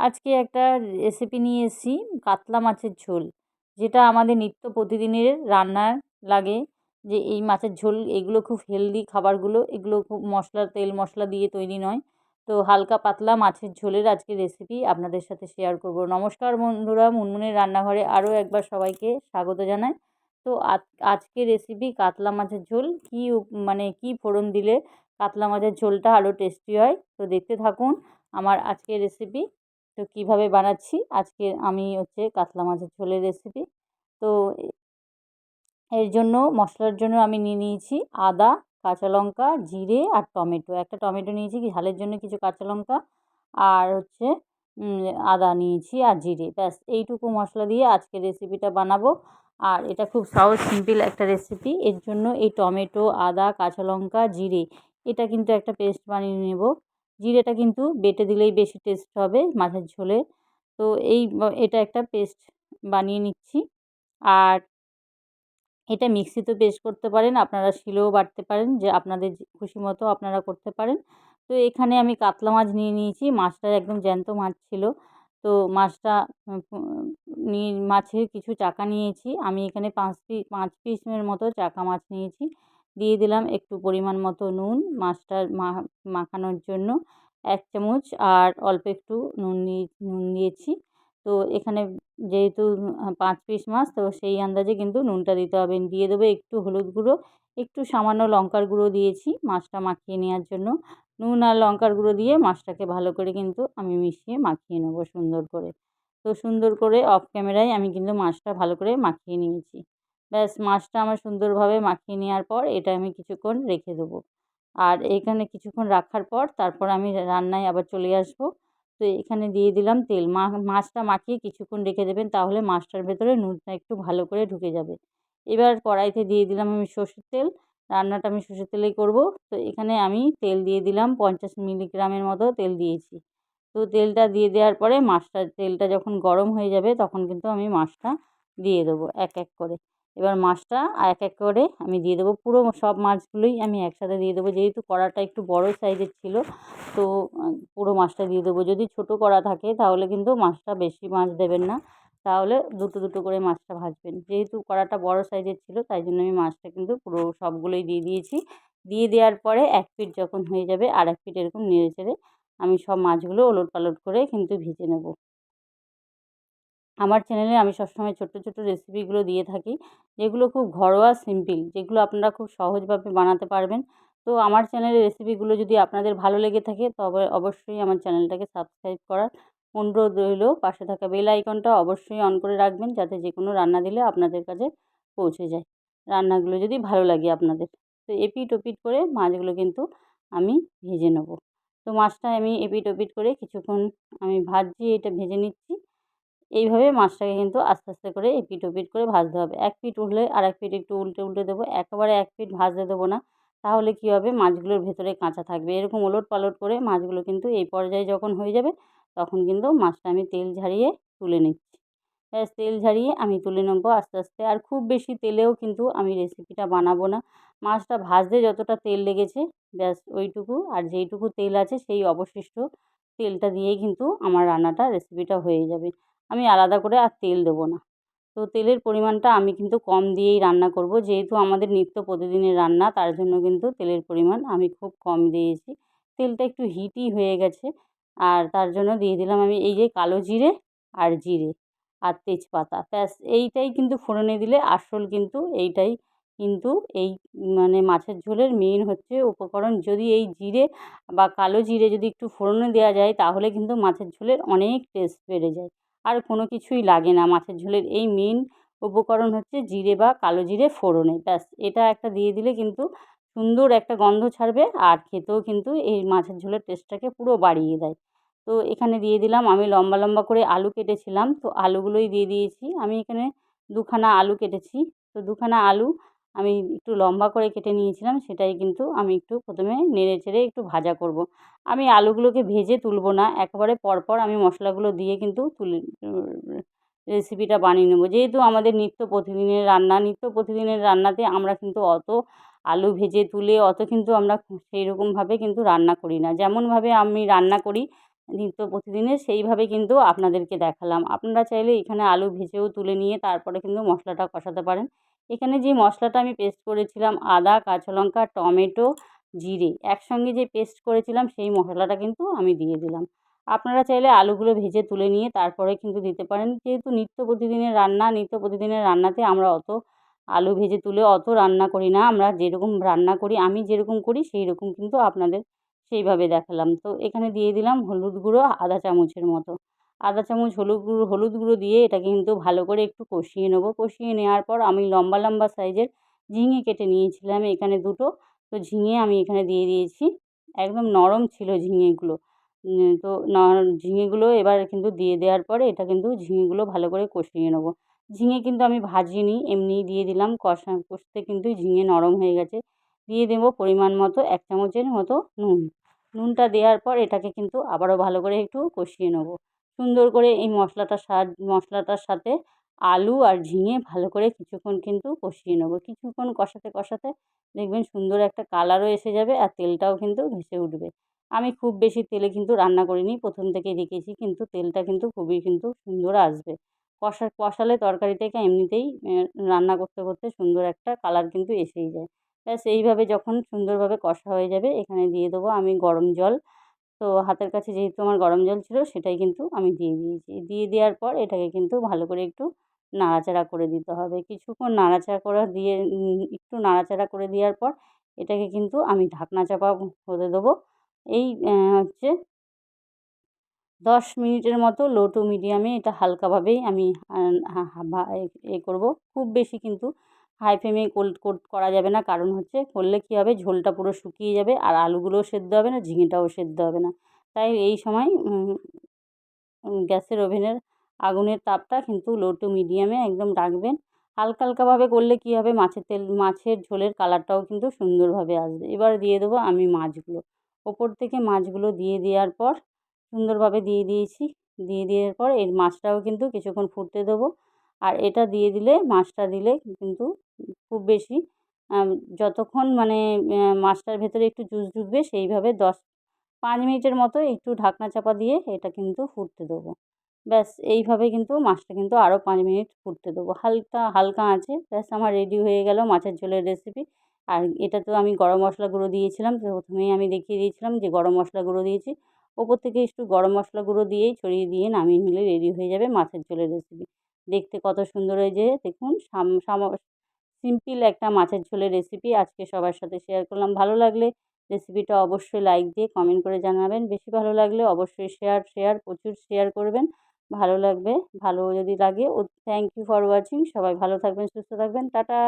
আজকে একটা রেসিপি নিয়ে এসেছি, কাতলা মাছের ঝোল। যেটা আমাদের নিত্য প্রতিদিনের রান্নার লাগে যে এই মাছের ঝোল, এগুলো খুব হেলদি খাবারগুলো, এগুলো খুব মশলা, তেল মশলা দিয়ে তৈরি নয়। তো হালকা পাতলা মাছের ঝোলের আজকে রেসিপি আপনাদের সাথে শেয়ার করব। নমস্কার বন্ধুরা, মুনমুনের রান্নাঘরে আরও একবার সবাইকে স্বাগত জানাই। তো আজকে রেসিপি কাতলা মাছের ঝোল, কী মানে কী ফোড়ন দিলে কাতলা মাছের ঝোলটা আরও টেস্টি হয়? তো দেখতে থাকুন আমার আজকের রেসিপি তো কীভাবে বানাচ্ছি? আজকে আমি হচ্ছে কাতলা মাছের ঝোলের রেসিপি তো এর জন্য, মশলার জন্য আমি নিয়ে নিয়েছি আদা, কাঁচা লঙ্কা, জিরে আর টমেটো। একটা টমেটো নিয়েছি ঝালের জন্য কিছু কাঁচা লঙ্কা আর হচ্ছে আদা নিয়েছি আর জিরে। ব্যাস, এইটুকু মশলা দিয়ে আজকে রেসিপিটা বানাবো। আর এটা খুব সহজ সিম্পল একটা রেসিপি এর জন্য এই টমেটো, আদা, কাঁচা লঙ্কা, জিরে, এটা কিন্তু একটা পেস্ট বানিয়ে নেব। জিরেটা কিন্তু বেটে দিলেই বেশি টেস্ট হবে মাছের ঝোলে। তো এই এটা একটা পেস্ট বানিয়ে নিচ্ছি। আর এটা মিক্সিতেও পেস্ট করতে পারেন, আপনারা শিলেও বাটতে পারেন, যে আপনাদের খুশি মতো আপনারা করতে পারেন। তো এখানে আমি কাতলা মাছ নিয়ে নিয়েছি, মাছটা একদম জ্যান্ত মাছ ছিল। তো মাছটা নিয়ে মাছের কিছু চাকা নিয়েছি। আমি এখানে পাঁচ পিস পাঁচ পিসের মতো চাকা মাছ নিয়েছি। দিয়ে দিলাম একটু পরিমাণ মতো নুন মাছটা মাখানোর জন্য। এক চামচ আর অল্প একটু নুন নিয়ে নুন দিয়েছি তো এখানে যেহেতু পাঁচ পিস মাছ, তো সেই আন্দাজে কিন্তু নুনটা দিতে হবে। দিয়ে দেবো একটু হলুদ গুঁড়ো, একটু সামান্য লঙ্কার গুঁড়ো দিয়েছি মাছটা মাখিয়ে নেওয়ার জন্য। নুন আর লঙ্কার গুঁড়ো দিয়ে মাছটাকে ভালো করে কিন্তু আমি মিশিয়ে মাখিয়ে নেব সুন্দর করে। তো সুন্দর করে অফ ক্যামেরায় আমি কিন্তু মাছটা ভালো করে মাখিয়ে নিয়েছি। ব্যাস, মাছটা আমার সুন্দরভাবে মাখিয়ে নেওয়ার পর এটা আমি কিছুক্ষণ রেখে দেবো। আর এখানে কিছুক্ষণ রাখার পর তারপর আমি রান্নায় আবার চলে আসব। তো এখানে দিয়ে দিলাম তেল। মাছটা মাখিয়ে কিছুক্ষণ রেখে দেবেন তাহলে মাছটার ভেতরে নুনটা একটু ভালো করে ঢুকে যাবে। এবার কড়াইতে দিয়ে দিলাম আমি সর্ষের তেল। রান্নাটা আমি সর্ষের তেলেই করব। তো এখানে আমি তেল দিয়ে দিলাম পঞ্চাশ মিলিগ্রামের মতো তেল দিয়েছি। তো তেলটা দিয়ে দেওয়ার পরে মাছটা, তেলটা যখন গরম হয়ে যাবে তখন কিন্তু আমি মাছটা দিয়ে দেবো এক এক করে। এবার মাছটা এক এক করে আমি দিয়ে দেবো। পুরো সব মাছগুলোই আমি একসাথে দিয়ে দেবো। যেহেতু কড়াটা একটু বড় সাইজের ছিল, তো পুরো মাছটা দিয়ে দেবো। যদি ছোটো কড়া থাকে, তাহলে কিন্তু মাছটা বেশি মাছ দেবেন না। তাহলে দুটো দুটো করে মাছটা ভাজবেন। যেহেতু কড়াটা বড় সাইজের ছিল, তাই জন্য আমি মাছটা কিন্তু পুরো সবগুলোই দিয়ে দিয়েছি। দিয়ে দেওয়ার পরে এক পিঠ যখন হয়ে যাবে, আর এক পিঠ এরকম নেড়ে চেড়ে আমি সব মাছগুলো ওলট পালট করে কিন্তু ভেজে নেব। আমার চ্যানেলে আমি সবসময় ছোট্টো ছোট্টো রেসিপিগুলো দিয়ে থাকি। যেগুলো খুব ঘরোয়া সিম্পল যেগুলো আপনারা খুব সহজভাবে বানাতে পারবেন। তো আমার চ্যানেলের রেসিপিগুলো যদি আপনাদের ভালো লেগে থাকে, তবে অবশ্যই আমার চ্যানেলটাকে সাবস্ক্রাইব করার অনুরোধ রইল। পাশে থাকা বেল আইকনটা অবশ্যই অন করে রাখবেন, যাতে যে কোনো রান্না দিলে আপনাদের কাছে পৌঁছে যায়। রান্নাগুলো যদি ভালো লাগে আপনাদের। তো এপিট ওপিট করে মাছগুলো কিন্তু আমি ভেজে নেব। তো মাছটা আমি এপিট ওপিট করে কিছুক্ষণ আমি ভাজছি, এটা ভেজে নিচ্ছি। এইভাবে মাছটাকে কিন্তু আস্তে আস্তে করে এপিট ওপিট করে ভাজতে হবে। এক পিট উঠলে আর এক পিট একটু উল্টে উল্টে দেবো। একেবারে এক পিট ভাজতে দেবো না। তাহলে কী হবে? মাছগুলোর ভেতরে কাঁচা থাকবে। এরকম ওলট পালট করে মাছগুলো কিন্তু এই পর্যায়ে যখন হয়ে যাবে, তখন কিন্তু মাছটা আমি তেল ঝারিয়ে তুলে নিচ্ছি। ব্যাস, তেল ঝারিয়ে আমি তুলে নেব আস্তে আস্তে। আর খুব বেশি তেলেও কিন্তু আমি রেসিপিটা বানাবো না। মাছটা ভাজতে যতটা তেল লেগেছে, ব্যাস, ওইটুকু। আর যেইটুকু তেল আছে, সেই অবশিষ্ট তেলটা দিয়েই কিন্তু আমার রান্নাটা, রেসিপিটা হয়ে যাবে। আমি আলাদা করে আর তেল দেবো না। তো তেলের পরিমাণটা আমি কিন্তু কম দিয়েই রান্না করব। যেহেতু আমাদের নিত্য প্রতিদিনের রান্না, তার জন্য কিন্তু তেলের পরিমাণ আমি খুব কম দিয়েছি। তেলটা একটু হিটই হয়ে গেছে আর তার জন্য দিয়ে দিলাম আমি এই যে কালো জিরে আর জিরে আর তেজপাতা। ব্যাস, এইটাই কিন্তু ফোড়নে দিলে আসল কিন্তু এইটাই কিন্তু এই মানে মাছের ঝোলের মেন হচ্ছে উপকরণ। যদি এই জিরে বা কালো জিরে যদি একটু ফোড়নে দেওয়া যায়, তাহলে কিন্তু মাছের ঝোলের অনেক টেস্ট বেড়ে যায়। আর কোনো কিছুই লাগে না। মাছের ঝোলের এই মেন উপকরণ হচ্ছে জিরে বা কালো জিরে ফোড়নে। ব্যাস, এটা একটা দিয়ে দিলে কিন্তু সুন্দর একটা গন্ধ ছাড়বে আর খেতেও কিন্তু এই মাছের ঝোলের টেস্টটাকে পুরো বাড়িয়ে দেয়। তো এখানে দিয়ে দিলাম, আমি লম্বা লম্বা করে আলু কেটেছিলাম। তো আলুগুলোই দিয়ে দিয়েছি। আমি এখানে দুখানা আলু কেটেছি। তো দুখানা আলু আমি একটু লম্বা করে কেটে নিয়েছিলাম, সেটাই কিন্তু আমি একটু প্রথমে নেড়ে চেড়ে একটু ভাজা করব। আমি আলুগুলোকে ভেজে তুলব না, একেবারে পরপর আমি মশলাগুলো দিয়ে কিন্তু তুলে রেসিপিটা বানিয়ে নেব। যেহেতু আমাদের নিত্য প্রতিদিনের রান্না, নিত্য প্রতিদিনের রান্নাতে আমরা কিন্তু অত আলু ভেজে তুলে অত কিন্তু আমরা সেই রকমভাবে কিন্তু রান্না করি না। যেমনভাবে আমি রান্না করি নিত্য প্রতিদিনের, সেইভাবে কিন্তু আপনাদেরকে দেখালাম। আপনারা চাইলে এখানে আলু ভেজেও তুলে নিয়ে তারপরে কিন্তু মশলাটা কষাতে পারেন। এখানে যে মশলাটা আমি পেস্ট করেছিলাম, আদা, কাঁচা লঙ্কা, টমেটো, জিরে, একসঙ্গে যে পেস্ট করেছিলাম, সেই মশলাটা কিন্তু আমি দিয়ে দিলাম। আপনারা চাইলে আলুগুলো ভেজে তুলে নিয়ে তারপরে কিন্তু দিতে পারেন। যেহেতু নিত্য প্রতিদিনের রান্না, নিত্য প্রতিদিনের রান্নাতে আমরা অত আলু ভেজে তুলে অত রান্না করি না। আমরা যেরকম রান্না করি, আমি যেরকম করি, সেই রকম কিন্তু আপনাদের সেইভাবে দেখালাম। তো এখানে দিয়ে দিলাম হলুদ গুঁড়ো, আধা চামচের মতো। আধা চামচ, হলুদ গুঁড়ো হলুদ গুঁড়ো দিয়ে এটাকে কিন্তু ভালো করে একটু কষিয়ে নেব। কষিয়ে নেওয়ার পর আমি লম্বা লম্বা সাইজের ঝিঙে কেটে নিয়েছিলাম এখানে দুটো। তো ঝিঙে আমি এখানে দিয়ে দিয়েছি। একদম নরম ছিল ঝিঙেগুলো। তো ঝিঙেগুলো এবার কিন্তু দিয়ে দেওয়ার পরে এটা কিন্তু ঝিঙেগুলো ভালো করে কষিয়ে নেব। ঝিঙে কিন্তু আমি ভাজিনি, এমনিই দিয়ে দিলাম। কষা, কষতে কিন্তু ঝিঙে নরম হয়ে গেছে। দিয়ে দেবো পরিমাণ মতো এক চামচের মতো নুন। নুনটা দেওয়ার পর এটাকে কিন্তু আবারও ভালো করে একটু কষিয়ে নেব। সুন্দর করে এই মশলাটার স্বাদ, মশলাটার সাথে আলু আর ঝিঙে ভালো করে কিছুক্ষণ কিন্তু কষিয়ে নেব। কিছুক্ষণ কষাতে কষাতে দেখবেন সুন্দর একটা কালারও এসে যাবে আর তেলটাও কিন্তু ভেসে উঠবে। আমি খুব বেশি তেলে কিন্তু রান্না করিনি, প্রথম থেকেই রেখেছি কিন্তু তেলটা কিন্তু খুবই কিন্তু সুন্দর আসবে। কষা, কষালে তরকারি থেকে এমনিতেই রান্না করতে করতে সুন্দর একটা কালার কিন্তু এসেই যায়। ব্যাস, এইভাবে যখন সুন্দরভাবে কষা হয়ে যাবে এখানে দিয়ে দেবো আমি গরম জল তো হাতের কাছে যেহেতু আমার গরম জল ছিল, সেটাই কিন্তু আমি দিয়ে দিয়েছি। দিয়ে দেওয়ার পর এটাকে কিন্তু ভালো করে একটু নাড়াচাড়া করে দিতে হবে। কিছুক্ষণ নাড়াচাড়া করে দিয়ে একটু নাড়াচাড়া করে দেওয়ার পর এটাকে কিন্তু আমি ঢাকনা চাপা হতে দেবো। এই হচ্ছে দশ মিনিটের মতো লো টু মিডিয়ামে এটা হালকাভাবেই আমি এ করব। খুব বেশি কিন্তু হাই ফ্লেমে করা যাবে না। কারণ হচ্ছে করলে কী হবে? ঝোলটা পুরো শুকিয়ে যাবে আর আলুগুলোও সেদ্ধ হবে না, ঝিঙেটাও সেদ্ধ হবে না। তাই এই সময় গ্যাসের ওভেনের আগুনের তাপটা কিন্তু লো টু মিডিয়ামে একদম রাখবেন। হালকা, হালকাভাবে করলে কী হবে? মাছের তেল, মাছের ঝোলের কালারটাও কিন্তু সুন্দরভাবে আসবে। এবার দিয়ে দেবো আমি মাছগুলো। ওপর থেকে মাছগুলো দিয়ে দেওয়ার পর সুন্দরভাবে দিয়ে দিয়েছি। দিয়ে দেওয়ার পর এর মাছটাও কিন্তু কিছুক্ষণ ফুটতে দেবো। আর এটা দিয়ে দিলে মাছটা দিলে কিন্তু খুব বেশি যতক্ষণ মানে মাছটার ভেতরে একটু জুস ঢুকবে সেইভাবে দশ, পাঁচ মিনিটের মতো একটু ঢাকনা চাপা দিয়ে এটা কিন্তু ফুটতে দেবো। ব্যাস, এইভাবে কিন্তু মাছটা কিন্তু আরও পাঁচ মিনিট ফুটতে দেবো। হালকা হালকা আঁচে, ব্যাস, আমার রেডি হয়ে গেল মাছের ঝোলের রেসিপি আর এটা তো আমি গরম মশলা গুঁড়ো দিয়েছিলাম প্রথমেই আমি দেখিয়ে দিয়েছিলাম যে গরম মশলা গুঁড়ো দিয়েছি। ওপর থেকে একটু গরম মশলা গুঁড়ো দিয়েই ছড়িয়ে দিয়ে নামিয়ে নিলে রেডি হয়ে যাবে মাছের ঝোলের রেসিপি দেখতে কত সুন্দর হয়েছে। দেখুন সিম্পল একটা মাছের ঝোলের রেসিপি আজকে সবার সাথে শেয়ার করলাম। ভালো লাগলে রেসিপিটা অবশ্যই লাইক দিয়ে কমেন্ট করে জানাবেন। বেশি ভালো লাগলে অবশ্যই শেয়ার শেয়ার প্রচুর শেয়ার করবেন। ভালো লাগবে, ভালো যদি লাগে, ও থ্যাংক ইউ ফর ওয়াচিং সবাই ভালো থাকবেন, সুস্থ থাকবেন। টাটা!